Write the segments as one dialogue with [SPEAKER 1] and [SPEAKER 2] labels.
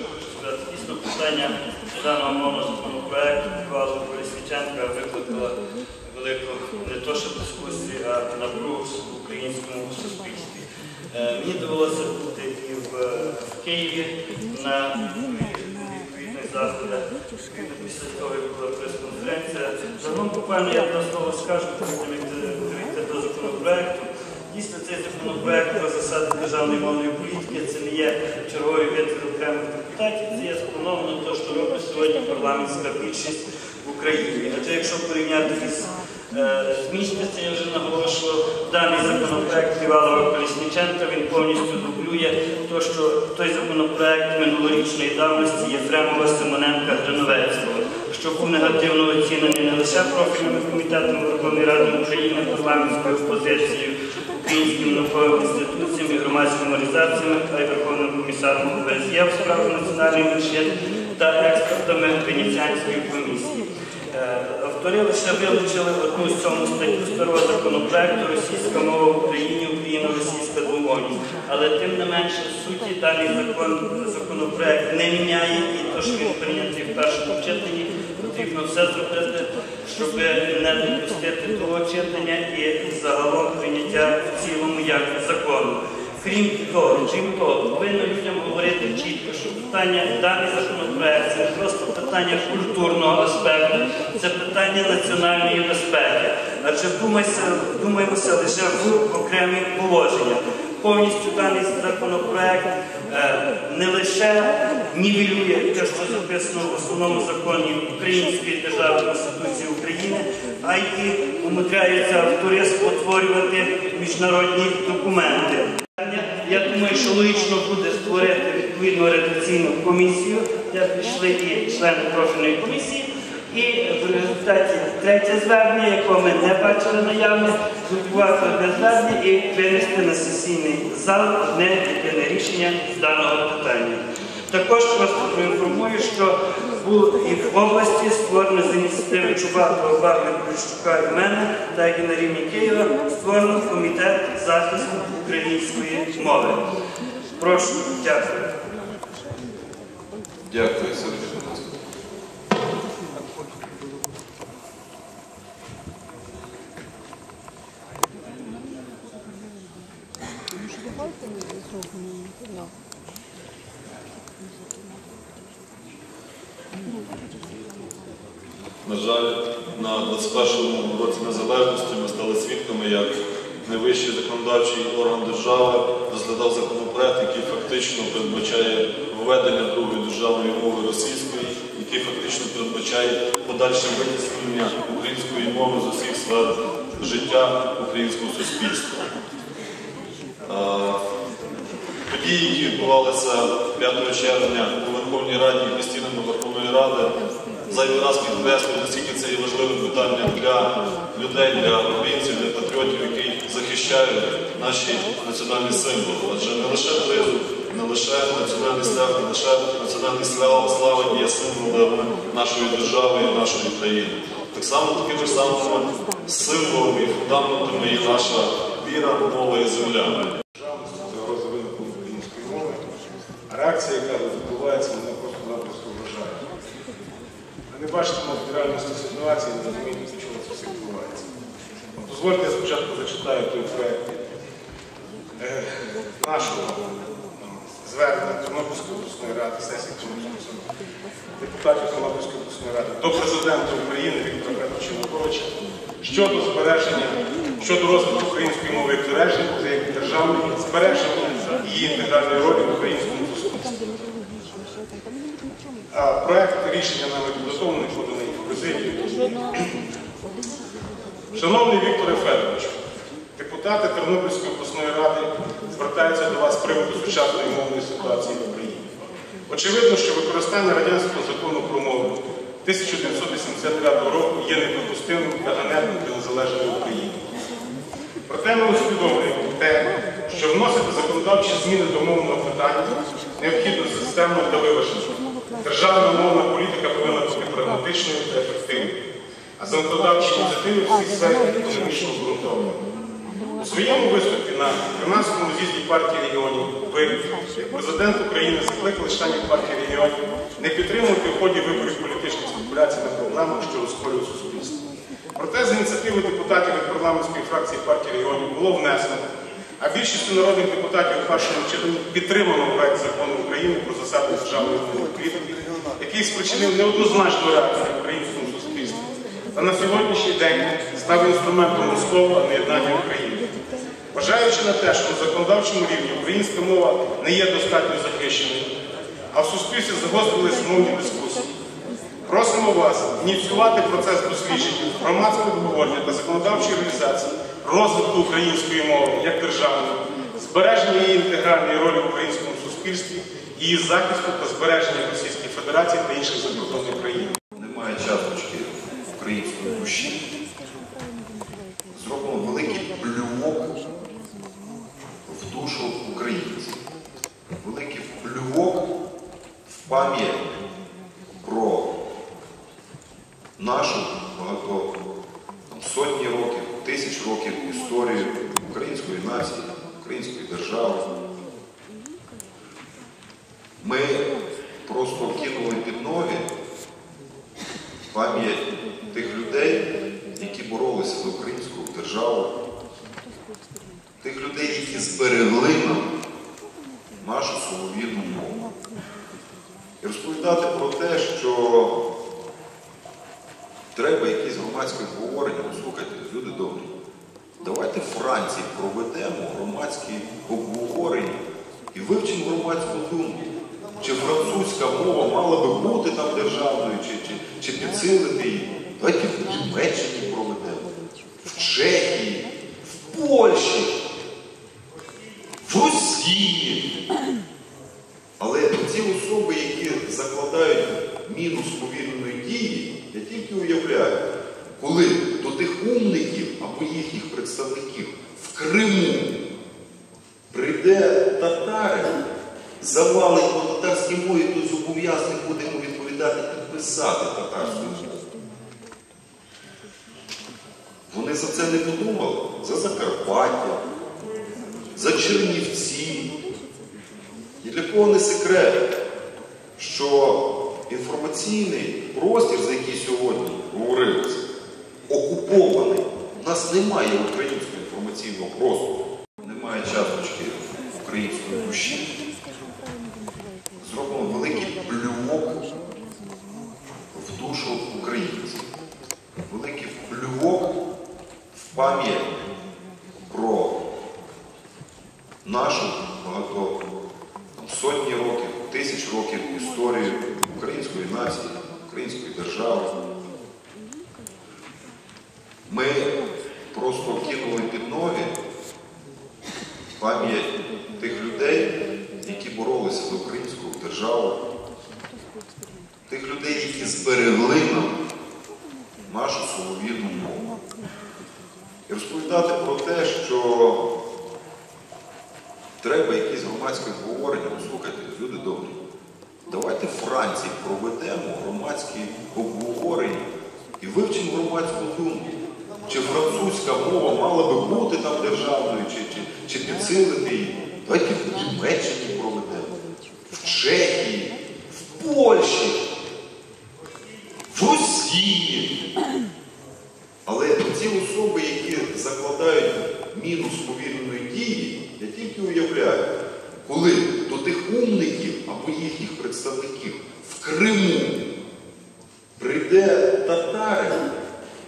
[SPEAKER 1] дійсно питання даного мовного законопроекту Павла Колісниченка викликало велику не то що дискусію, а напругу в українському суспільстві. Е, Мені довелося бути і в, в Києві на відповідних заходах. Після того, як була прес-конференція. Загалом буквально я два слова скажу, потім перейти до законопроекту. Дійсно, цей законопроект про засади державної мовної політики це не є черговий витвір окремих депутатів, це є сплановано те, що робить сьогодні парламентська більшість в Україні. Адже якщо порівняти із е, зміститься, я вже наголошував, даний законопроект Ківалова Колісниченка, він повністю дублює те, що той законопроект минулорічної давності Єфремова Симоненка Гриновецького, що був негативно оцінений не лише профільним комітетом Верховної Ради України, парламентською опозицією, українськими науковими інституціями, громадськими організаціями, а й Верховним комісаром ОБСЄ в справах національних меншин та експертами Венеціанської комісії. Е, Автори лише вилучили одну з цьому статтю старого законопроекту Російська мова в Україні, Україно-російська двомовність. Але тим не менше, суті, даний закон, законопроект не міняє і то, що він прийнятий в першому читанні, потрібно все зробити, щоб не допустити того читання і загалом прийняття в цілому як закону. Крім того, крім того, повинно людям говорити чітко, що питання даний законопроект це не просто питання культурного аспекту, це питання національної безпеки. Адже думаємося лише в окремі положення. Повністю даний законопроект не лише нівелює те, що записано в основному законі Української державної Конституції України, а й і умудряються автори спотворювати міжнародні документи. Я думаю, що логічно буде створити відповідну редакційну комісію, де прийшли і члени профільної комісії. І в результаті третє звернення, якого ми не бачили наявне, зготувати одне звернення і винести на сесійний зал одне єдине рішення з даного питання. Також просто проінформую, що і в області створено з ініціативи Чубатова, Барна, Поліщука і мене, так і на рівні Києва, створено комітет захисту української мови. Прошу, дякую.
[SPEAKER 2] Дякую, Сергій. На жаль, на 21-му році незалежності ми стали свідками, як найвищий законодавчий орган держави розглядав законопроект, який фактично передбачає введення другої державної мови російської, який фактично передбачає подальше витіснення української мови з усіх сфер життя українського суспільства. Події, які відбувалися 5 червня у Верховній Раді Верховної Ради, зайвий раз підкреслюють, наскільки це є важливим питанням для людей, для українців, для патріотів, які захищають наші національні символи. Адже не лише призов, не лише національний страх, не лише національний слава, слава є символами нашої держави і нашої країни. Так само такими ж самими символами і фундаментами є наша віра, мова і земля.
[SPEAKER 3] реакція, яка відбувається, мене просто-напросто вражає. Ви не бачите реальності ситуації, не розумієте, для чого це все відбувається. Дозвольте, я спочатку зачитаю той проєкт е, нашого звернення Тернопільської обласної ради, сесії Тернопільської депутатів Тернопільської обласної ради до президента України Віктора Петровича Януковича щодо збереження, щодо розвитку української мови як державної, збереження її інтегральної ролі в українському суспільстві. Проект рішення нами підготовлений, поданий в президію. Шановний Вікторе Федоровичу, депутати Тернопільської обласної ради звертаються до вас з приводу сучасної мовної ситуації в Україні. Очевидно, що використання радянського закону про мову 1989 року є неприпустимим та ганебним для незалежної України. Проте ми усвідомлюємо те, що вносити законодавчі зміни до мовного питання необхідно системно та виважено. Державна мовна політика повинна бути прагматичною та ефективною, а законодавчі ініціативи в цій сфері економічно обґрунтовані. У своєму виступі на 13-му з'їзді партії регіонів ви, президент України, закликали членів партії регіонів не підтримувати в ході виборів політичних спекуляцій на проблемах, що розколюють суспільство. Проте з ініціативи депутатів від парламентської фракції партії регіонів було внесено, а більшістю народних депутатів першому читанні підтримано проект закону України про засади державної політики, який спричинив неоднозначну реакцію українському суспільстві та на сьогоднішній день став інструментом розколу неєднання України. Вважаючи на те, що на законодавчому рівні українська мова не є достатньо захищеною, а в суспільстві загострились мовні дискусії, просимо вас ініціювати процес дослідження, громадського обговорення та законодавчої реалізації розвитку української мови як державної, збереження її інтегральної ролі в українському суспільстві, її захисту та збереження Російської Федерації та інших закордонних країн.
[SPEAKER 4] немає часточки української душі, зроблено великий плювок в душу українців, великий плювок в пам'ять про нашу багато там, сотні років, тисяч років історію української нації, української держави. Ми просто кинули під ноги пам'ять тих людей, які боролися за українську державу, тих людей, які зберегли нам нашу солов'їну мову. І розповідати про те, що треба якісь громадське обговорення, слухайте, люди добрі. Давайте в Франції проведемо громадські обговорення і вивчимо громадську думку. Чи французька мова мала би бути там державною, чи, чи, чи підсилити її. Давайте в Німеччині проведемо, в Чехії, в Польщі, в Росії. Але ці особи, які закладають мінус повільної дії, я тільки уявляю, коли до тих умників або їхніх представників в Криму прийде татарин, завалить по татарській мові, то зобов'язаний будемо відповідати підписати татарську мову. Вони за це не подумали, за Закарпаття, за Чернівці. І для кого не секрет, що інформаційний простір, за який сьогодні говорилося, окупований. У нас немає українського інформаційного простору, немає часточки української душі. Зроблено великий плювок в душу українців, великий плювок в пам'ять про нашу багато сотні років, тисяч років історію української нації, української держави. Ми просто кинули під ноги пам'ять тих людей, які боролися за українську державу, тих людей, які зберегли нам нашу солов'їну мову. І розповідати про те, що треба якісь громадське обговорення, ну слухайте, люди добрі. Давайте в Франції проведемо громадські обговорення і вивчимо громадську думку. Чи французька мова мала би бути там державною, чи, чи, чи підсилити її. Давайте в Німеччині проведемо, в Чехії, в Польщі, в Росії. Але ці особи, які закладають мінус повільної дії, я тільки уявляю, коли до тих умників або їхніх представників в Криму прийде татарин,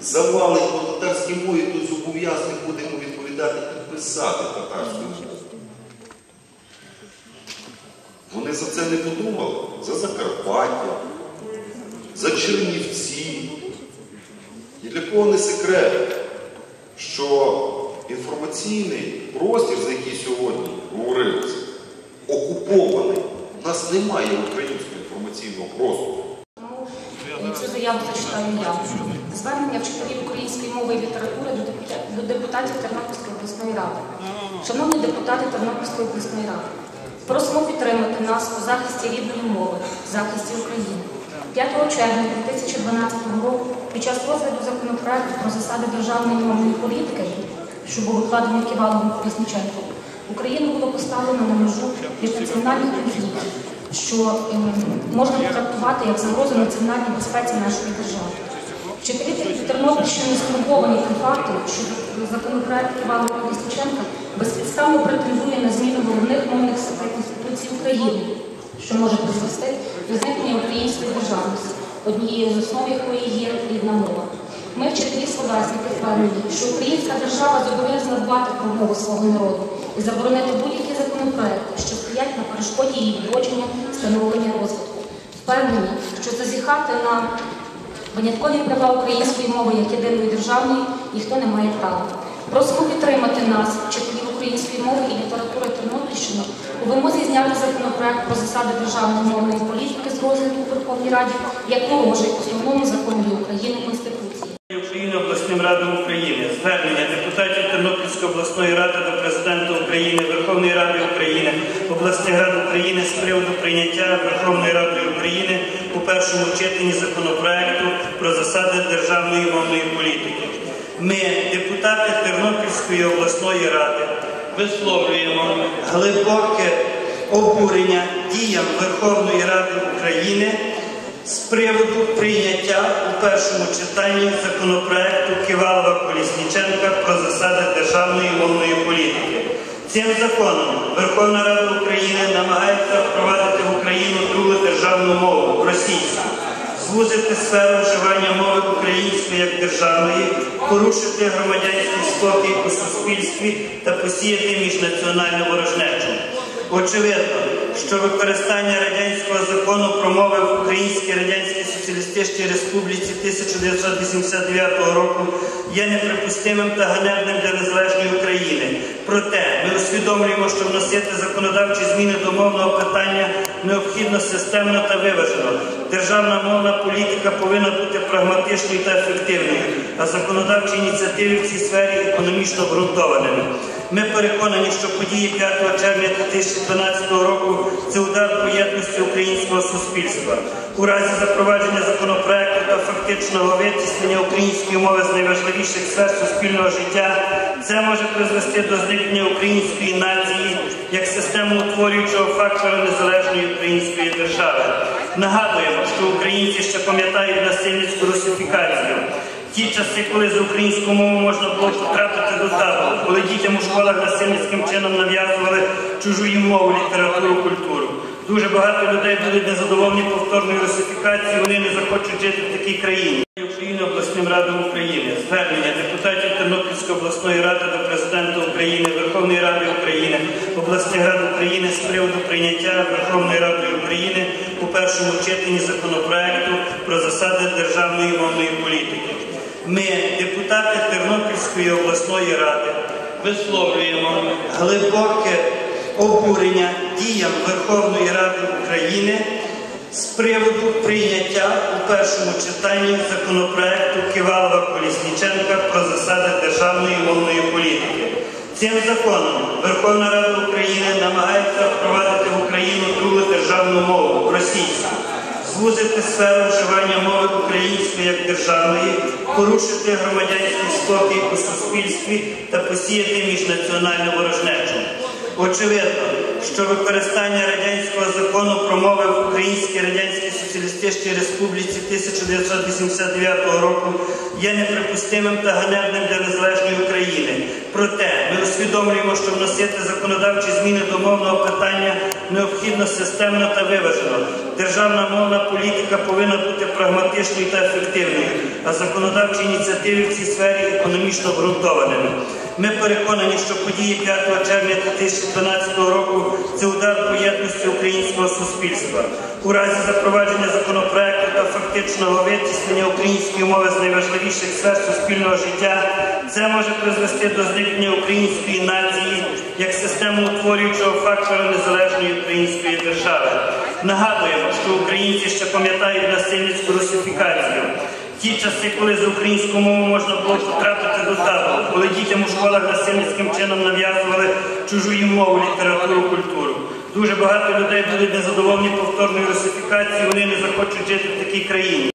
[SPEAKER 4] завалить по татарській мові, то зобов'язаний будемо відповідати підписати татарську мову. Вони за це не подумали, за Закарпаття, за Чернівці. І для кого не секрет, що інформаційний простір, за який сьогодні говорилося, окупований. У нас немає українського інформаційного простору.
[SPEAKER 5] Цю заяву зачитаю я. Звернення вчителів української мови і літератури до депутатів Тернопільської обласної ради. Шановні депутати Тернопільської обласної ради, просимо підтримати нас у захисті рідної мови, захисті України. 5 червня 2012 року під час розгляду законопроекту про засади державної мовної політики що був укладений Ківаловим Колесниченком, Україну було поставлено на межу від національних конфліктів, що е, можна потрактувати як загрозу національній безпеці нашої держави. Вчителі Тернопільщини стурбовані тим фактом, що законопроект Ківалова Колесниченка безпідставно претендує на зміну головних мовних статей Конституції України, що може призвести до зникнення української державності, однією з основ якої є рідна мова. Ми, вчителі словесники, впевнені, що українська держава зобов'язана дбати про мову свого народу і заборонити будь-які законопроекти, що стоять на перешкоді її відродження, становлення розвитку. Впевнені, що зазіхати на Виняткові права української мови як єдиної державної ніхто не має права. Просимо підтримати нас, вчителів української мови і літератури Тернопільщини, у вимозі зняти законопроект про засади державної мовної політики з розгляду у Верховній Раді, як належить основному закону України Конституції.
[SPEAKER 1] Обласним радам України звернення депутатів Тернопільської обласної ради до президента України, Верховної Ради України, обласних рад України з приводу прийняття Верховною Радою України у першому читанні законопроекту про засади державної мовної політики. Ми, депутати Тернопільської обласної ради, висловлюємо глибоке обурення діям Верховної Ради України з приводу прийняття у першому читанні законопроекту Ківалова Колісніченка про засади державної мовної політики. Цим законом Верховна Рада України намагається впровадити в Україну другу державну мову російську, звузити сферу вживання мови української як державної, порушити громадянський спокій у суспільстві та посіяти міжнаціональну ворожнечу. Очевидно, що використання радянського закону про мови в Українській Радянській Соціалістичній Республіці 1989 року є неприпустимим та ганебним для незалежної України. Проте ми усвідомлюємо, що вносити законодавчі зміни до мовного питання необхідно системно та виважено. Державна мовна політика повинна бути прагматичною та ефективною, а законодавчі ініціативи в цій сфері економічно обґрунтованими. Ми переконані, що події 5 червня 2012 року це удар по єдності українського суспільства. У разі запровадження законопроекту та фактичного витіснення української мови з найважливіших сфер суспільного життя, це може призвести до зникнення української нації як системоутворюючого фактора незалежної української держави. Нагадуємо, що українці ще пам'ятають насильницьку русифікацію. Ті часи, коли за українську мову можна було потрапити до табору, коли дітям у школах насильницьким чином нав'язували чужу їм мову, літературу, культуру. Дуже багато людей будуть незадоволені повторною русифікацією, вони не захочуть жити в такій країні. України обласним радам України звернення депутатів Тернопільської обласної ради до президента України, Верховної Ради України, обласних рад України з приводу прийняття Верховною Радою України у першому читанні законопроекту про засади державної мовної політики. Ми, депутати Тернопільської обласної ради, висловлюємо глибоке обурення діям Верховної Ради України з приводу прийняття у першому читанні законопроекту Ківалова Колісніченка про засади державної мовної політики. Цим законом Верховна Рада України намагається впровадити в Україну другу державну мову російську, звузити сферу вживання мови української як державної, порушити громадянський спокій у суспільстві та посіяти міжнаціональну ворожнечу. Очевидно, що використання радянського закону про мови в Українській Радянській Соціалістичній Республіці 1989 року є неприпустимим та ганебним для незалежної України. Проте усвідомлюємо, що вносити законодавчі зміни до мовного питання необхідно системно та виважено. Державна мовна політика повинна бути прагматичною та ефективною, а законодавчі ініціативи в цій сфері економічно обґрунтованими. Ми переконані, що події 5 червня 2012 року це удар по єдності українського суспільства. У разі запровадження законопроекту та фактичного витіснення української мови з найважливіших сфер суспільного життя, це може призвести до зникнення української нації як системоутворюючого фактора незалежної української держави. Нагадуємо, що українці ще пам'ятають насильницьку русифікацію. Ті часи, коли з українську мову можна було потрапити до табору, коли дітям у школах насильницьким чином нав'язували чужу їм мову, літературу, культуру. Дуже багато людей будуть незадоволені повторною русифікацією, вони не захочуть жити в такій країні.